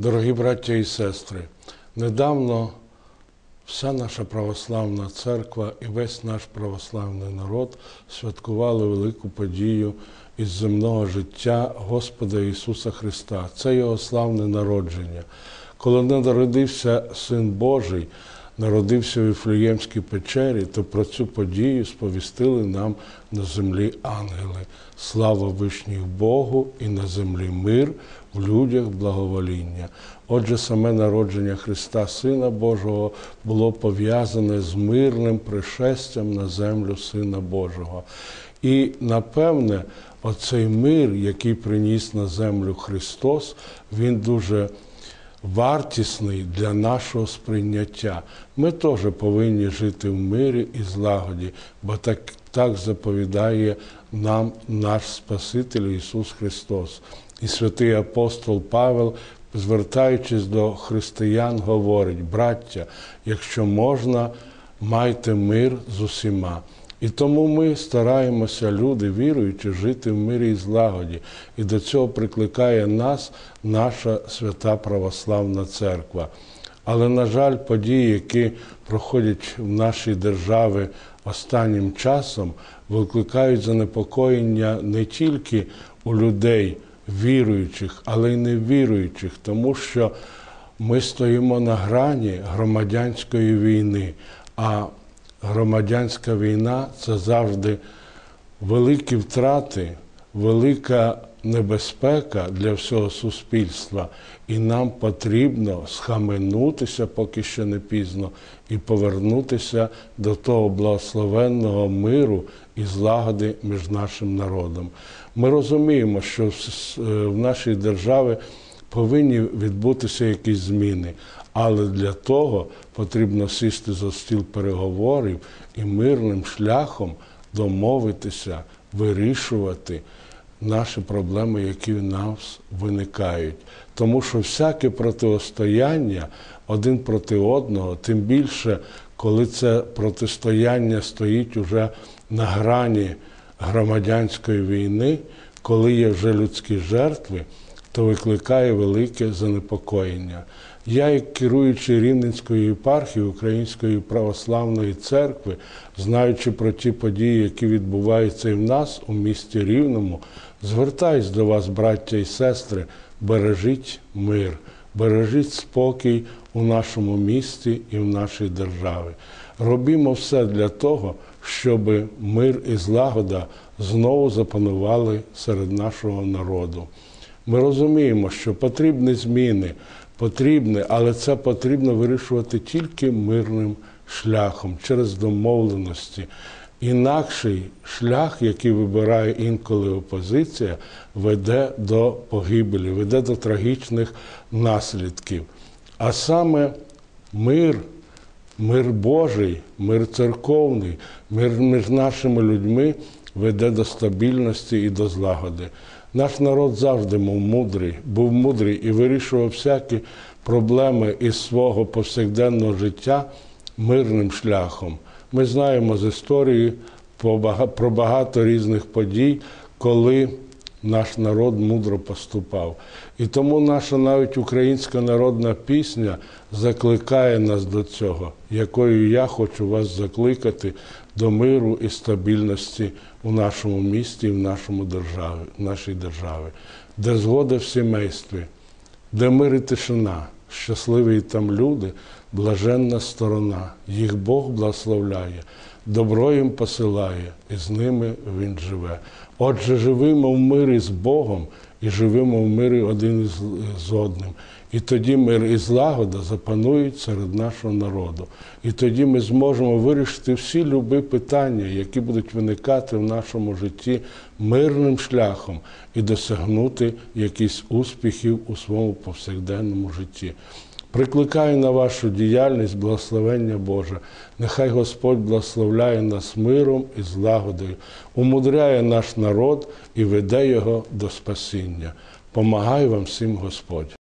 Дорогі браття і сестри, недавно вся наша православна церква і весь наш православний народ святкували велику подію із земного життя Господа Ісуса Христа. Це Його славне народження. Коли народився Син Божий, народився в Іфлеємській печері, то про цю подію сповістили нам на землі ангели. Слава вишніх Богу і на землі мир, в людях благовоління. Отже, саме народження Христа, Сина Божого, було пов'язане з мирним пришестям на землю Сина Божого. І напевне, оцей мир, який приніс на землю Христос, він дуже вартісний для нашого сприйняття. Ми теж повинні жити в мирі і злагоді, бо так, так заповідає нам наш Спаситель Ісус Христос. І святий апостол Павел, звертаючись до християн, говорить: браття, якщо можна, майте мир з усіма. І тому ми стараємося, люди, віруючи, жити в мирі і злагоді. І до цього прикликає нас наша свята православна церква. Але, на жаль, події, які проходять в нашій державі останнім часом, викликають занепокоєння не тільки у людей віруючих, але й невіруючих, тому що ми стоїмо на грані громадянської війни. а громадянська війна це завжди великі втрати, велика небезпека для всього суспільства, і нам потрібно схаменутися, поки ще не пізно, і повернутися до того благословенного миру і злагоди між нашим народом. Ми розуміємо, що в нашій державі повинні відбутися якісь зміни. Але для того потрібно сісти за стіл переговорів і мирним шляхом домовитися, вирішувати наші проблеми, які в нас виникають. Тому що всяке протистояння один проти одного, тим більше, коли це протистояння стоїть уже на грані громадянської війни, коли є вже людські жертви, то викликає велике занепокоєння. Я, як керуючий Рівненської єпархії Української православної церкви, знаючи про ті події, які відбуваються і в нас у місті Рівному, звертаюсь до вас, браття і сестри, бережіть мир, бережіть спокій у нашому місті і в нашій державі. Робімо все для того, щоб мир і злагода знову запанували серед нашого народу. Ми розуміємо, що потрібні зміни потрібне, але це потрібно вирішувати тільки мирним шляхом через домовленості. Інакший шлях, який вибирає інколи опозиція, веде до погибелі, веде до трагічних наслідків. А саме мир, мир Божий, мир церковний, мир між нашими людьми веде до стабільності і до злагоди. Наш народ завжди був мудрий, був мудрий і вирішував всякі проблеми із свого повсякденного життя мирним шляхом. Ми знаємо з історії про багато різних подій, коли наш народ мудро поступав. І тому наша навіть українська народна пісня закликає нас до цього, якою я хочу вас закликати до миру і стабільності у нашому місті і в нашому державі, в нашій державі, де згода в сімействі, де мир і тишина, щасливі там люди, блаженна сторона, їх Бог благословляє, добро їм посилає, і з ними Він живе. Отже, живимо в мирі з Богом і живемо в мирі один з одним. І тоді мир і злагода запанують серед нашого народу. І тоді ми зможемо вирішити всі люби питання, які будуть виникати в нашому житті мирним шляхом і досягнути якісь успіхів у своєму повсякденному житті. Прикликаю на вашу діяльність благословення Боже. Нехай Господь благословляє нас миром і злагодою, умудряє наш народ і веде його до спасіння. Помагай вам всім Господь.